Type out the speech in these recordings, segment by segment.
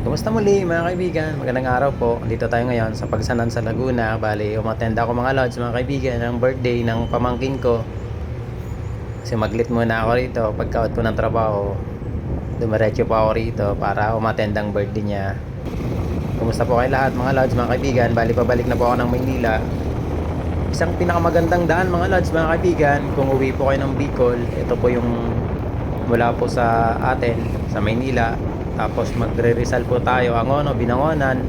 Kumusta muli mga kaibigan? Magandang araw po. Dito tayo ngayon sa Pagsanan sa Laguna. Bali, umatend ako mga lods mga kaibigan ng birthday ng pamangkin ko. Kasi maglit muna ako rito pagka-out ko ng trabaho. Dumiretso po ako rito para umatend ang birthday niya. Kumusta po kayo lahat mga lods mga kaibigan? Bali, pabalik na po ako ng Maynila. Isang pinakamagandang daan mga lods mga kaibigan. Kung uwi po kayo ng Bicol, ito po yung mula po sa atin sa Maynila tapos magre-resal po tayo. Angono, Binangonan.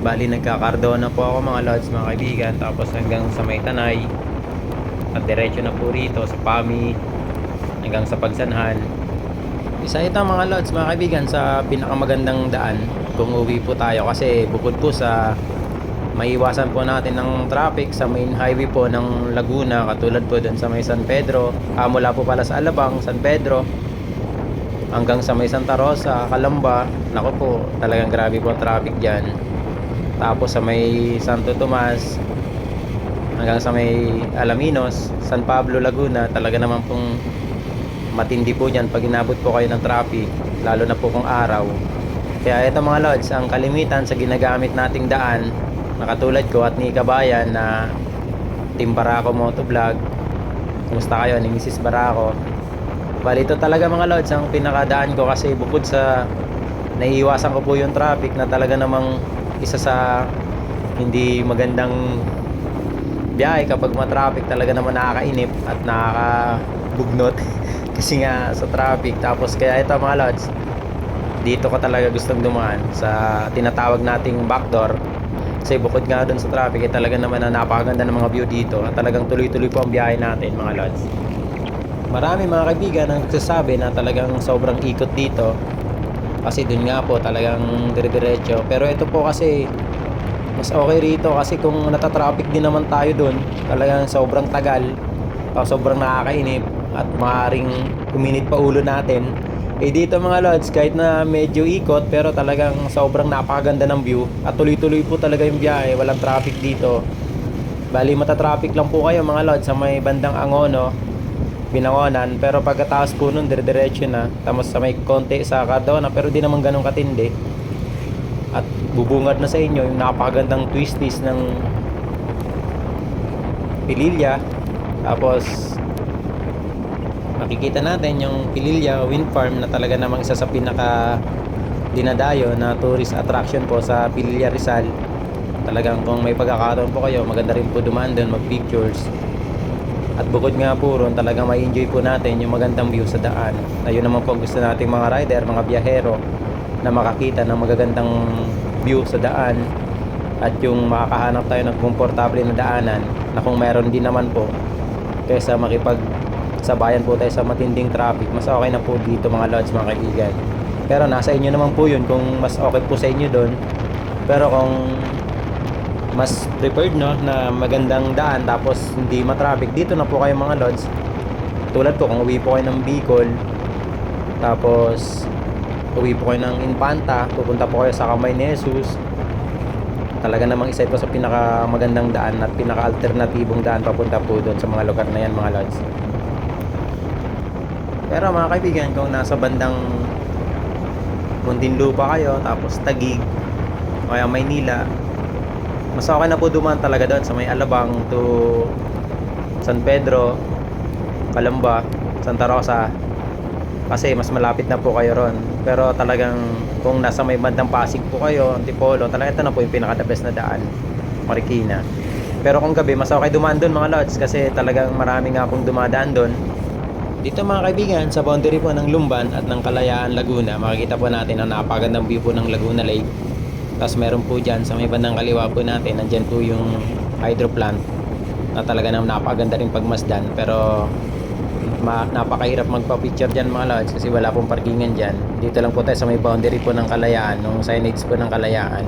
Bali nagkakardona po ako mga lods mga kaibigan. Tapos hanggang sa may Tanay. At diretso na po rito sa Pami hanggang sa Pagsanhan isa ito mga lods mga kaibigan sa pinakamagandang daan. Kung uwi po tayo kasi bukod po sa maiwasan po natin ng traffic sa main highway po ng Laguna katulad po dun sa may San Pedro. Ah, mula po pala sa Alabang, San Pedro hanggang sa may Santa Rosa, Calamba. Nako po, talagang grabe po ang traffic dyan. Tapos sa may Santo Tomas hanggang sa may Alaminos, San Pablo, Laguna talaga naman pong matindi po dyan pag inabot po kayo ng traffic lalo na po kung araw. Kaya ito mga lods, ang kalimitan sa ginagamit nating daan nakatulad ko at ni Kabayan na Team Barako Motovlog. Kumusta kayo? Ni Mrs. Barako bali ito talaga mga lods ang pinakadaan ko kasi bukod sa naiiwasan ko po yung traffic na talaga namang isa sa hindi magandang biyahe kapag ma-traffic talaga naman nakakainip at nakakabugnot kasi nga sa traffic. Tapos kaya ito mga lods dito ko talaga gustong dumaan sa tinatawag nating backdoor. Kasi bukod nga doon sa traffic eh, talaga naman na napakaganda ng mga view dito at talagang tuloy-tuloy po ang biyahe natin mga lods marami mga kaibigan ang nagsasabi na talagang sobrang ikot dito. Kasi dun nga po talagang dire-diretso. Pero ito po kasi mas okay rito kasi kung natatraffic din naman tayo dun talagang sobrang tagal o sobrang nakakainip at maaaring kuminit pa ulo natin. Eh dito mga lods kahit na medyo ikot pero talagang sobrang napakaganda ng view at tuloy-tuloy po talaga yung biyahe walang traffic dito. Bali matatraffic lang po kayo mga lods sa may bandang Angono Binangonan pero pagkatapos po nun dire-diretso na. Tapos sa may konti sa Cardona pero di naman ganun katindi. At bubungad na sa inyo yung napakagandang twisties ng Pililya. Tapos makikita natin yung Pililya Wind Farm na talaga namang isa sa pinaka dinadayo na tourist attraction po sa Pililya Rizal. Talagang kung may pagkakataon po kayo maganda rin po dumaan doon mag pictures at bukod nga po ron, talagang may enjoy po natin yung magandang view sa daan. Ayun naman po gusto nating mga rider, mga biyahero na makakita ng magagandang view sa daan. At yung makakahanap tayo ng komportable na daanan na kung meron din naman po kaysa makipag sabayan po tayo sa matinding traffic mas okay na po dito mga lods mga kaibigan. Pero nasa inyo naman po yun kung mas okay po sa inyo doon pero kung mas prepared no na magandang daan tapos hindi ma-traffic. Dito na po kayo mga lods. Tulad po kung uwi po kayo ng Bicol tapos uwi po kayo ng Infanta pupunta po kayo sa Kamay ni Jesus talaga namang isa ito sa pinaka magandang daan at pinaka alternatibong daan papunta po doon sa mga lugar na yan mga lods. Pero mga kaibigan kung nasa bandang Muntinlupa kayo tapos Tagig o kaya Maynila mas okay na po dumaan talaga doon sa may Alabang to San Pedro, Calamba, Santa Rosa. Kasi mas malapit na po kayo ron. Pero talagang kung nasa may bandang Pasig po kayo Antipolo, talaga ito na po yung pinaka the best na daan Marikina. Pero kung gabi mas okay dumaan doon mga lods kasi talagang marami nga pong dumadaan doon. Dito mga kaibigan sa boundary po ng Lumban at ng Kalayaan Laguna makikita po natin ang napakagandang view po ng Laguna Lake tapos meron po dyan sa may bandang kaliwa po natin, nandyan po yung hydro plant na talaga naman napaganda rin pagmasdan. Pero ma napakahirap magpa-picture dyan mga lods kasi wala pong parkingan dyan. Dito lang po tayo sa may boundary po ng kalayaan, nung signage po ng kalayaan.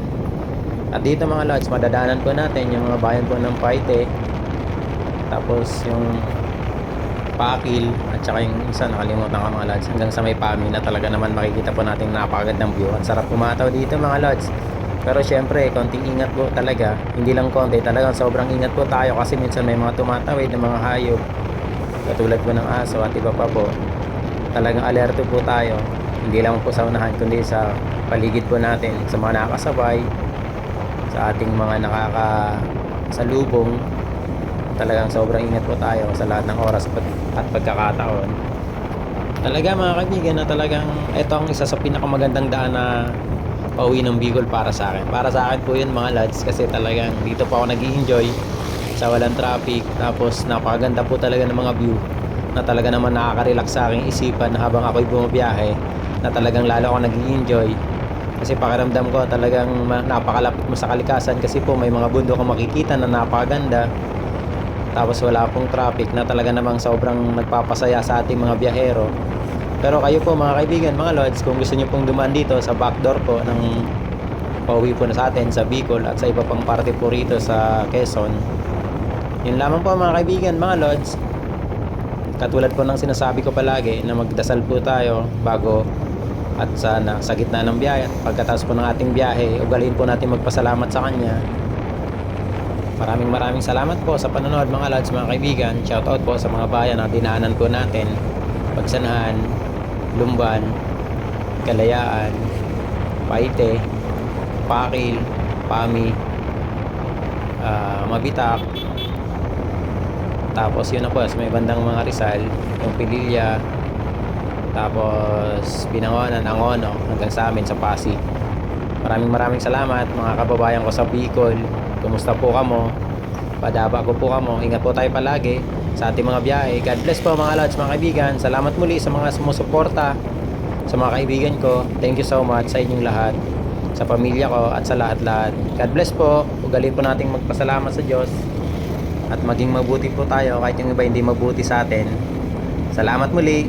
At dito mga lods, madadaanan po natin yung mga bayan po ng Paite. Tapos yung Pakil at saka yung isa nakalimutan ko mga lods hanggang sa may Pami na talaga naman makikita po natin napakagandang view. Ang sarap pumataw dito mga lods. Pero syempre, konting ingat po talaga. Hindi lang konti, talagang sobrang ingat po tayo kasi minsan may mga tumatawid ng mga hayop. Katulad po ng aso at iba pa po. Talagang alerto po tayo. Hindi lang po sa unahan, kundi sa paligid po natin sa mga nakakasabay sa ating mga nakakasalubong talagang sobrang ingat po tayo sa lahat ng oras at pagkakataon talaga mga kaibigan na talagang ito ang isa sa pinakamagandang daan na pauwi ng Bicol para sa akin. Para sa akin po yun mga lads kasi talagang dito po ako nag enjoy sa walang traffic. Tapos napakaganda po talaga ng mga view na talaga naman nakaka-relax sa aking isipan habang ako'y bumabiyahe na talagang lalo ako nag enjoy kasi pakiramdam ko talagang napakalapit mo sa kalikasan kasi po may mga bundok kang makikita na napakaganda. Tapos wala pong traffic na talaga namang sobrang nagpapasaya sa ating mga biyahero pero kayo po mga kaibigan, mga lords, kung gusto niyo pong dumaan dito sa backdoor po ng pauwi po na sa atin sa Bicol at sa iba pang parte po rito sa Quezon yun lamang po mga kaibigan, mga lords katulad po ng sinasabi ko palagi na magdasal po tayo bago at sana sa gitna ng biyahe. At pagkatapos po ng ating biyahe ugaliin po natin magpasalamat sa kanya. Maraming maraming salamat po sa panonood mga lads mga kaibigan. Shoutout po sa mga bayan na dinaanan po natin. Pagsanahan Lumban Kalayaan Paite Pakil Pami ah, Mabitak. Tapos yun na po may bandang mga Rizal yung Pililya tapos Binangonan, Angono hanggang sa amin sa Pasig. Maraming maraming salamat mga kababayan ko sa Bicol. Kumusta po kamo? Padaba ko po kamo. Ingat po tayo palagi sa ating mga biyahe. God bless po mga lods mga kaibigan. Salamat muli sa mga sumusuporta sa mga kaibigan ko. Thank you so much sa inyong lahat sa pamilya ko at sa lahat-lahat. God bless po. Ugali po nating magpasalamat sa Diyos at maging mabuti po tayo kahit yung iba hindi mabuti sa atin. Salamat muli